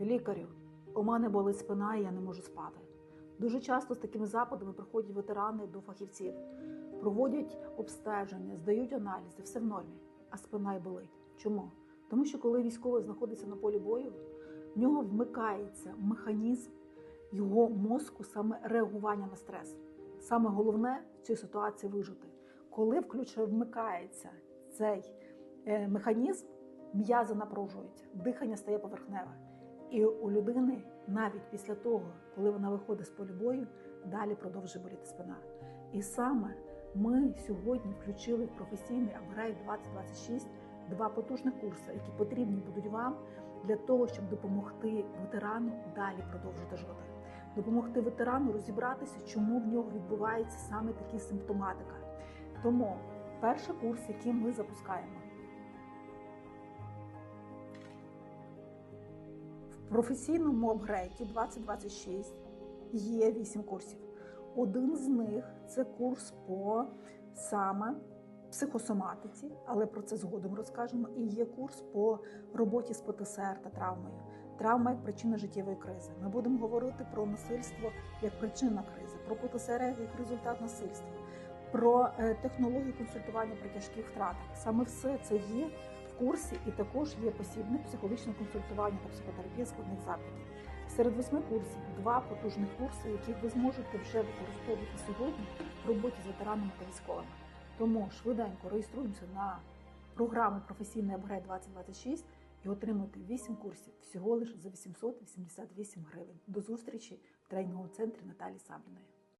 Лікарю, у мене болить спина, і я не можу спати. Дуже часто з такими запитами приходять ветерани до фахівців, проводять обстеження, здають аналізи, все в нормі, а спина й болить. Чому? Тому що коли військовий знаходиться на полі бою, в нього вмикається механізм його мозку саме реагування на стрес. Саме головне в цій ситуації вижити. Коли включає, вмикається цей е, механізм, м'язи напружуються, дихання стає поверхневе. І у людини навіть після того, коли вона виходить з полю бою, далі продовжує боліти спина. І саме ми сьогодні включили в професійний апгрейд 2026 два потужних курси, які потрібні будуть вам для того, щоб допомогти ветерану далі продовжити жити, допомогти ветерану розібратися, чому в нього відбувається саме такі симптоматика. Тому перший курс, який ми запускаємо. Професійному апгрейді 2026 є 8 курсів. Один з них це курс по саме психосоматиці, але про це згодом розкажемо. І є курс по роботі з ПТСР та травмою. Травма як причина життєвої кризи. Ми будемо говорити про насильство як причина кризи, про ПТСР як результат насильства, про е, технологію консультування при тяжких втратах. Саме все це є курсі, і також є посібник психологічне консультування та психотерапія складних запитів. Серед восьми курсів два потужних курси, яких ви зможете вже використовувати сьогодні в роботі з ветеранами та військовими. Тому швиденько реєструємося на програму професійний апгрейд 2026 і отримуйте 8 курсів всього лише за 888 гривень. До зустрічі в тренінговому центрі Наталі Сабліної.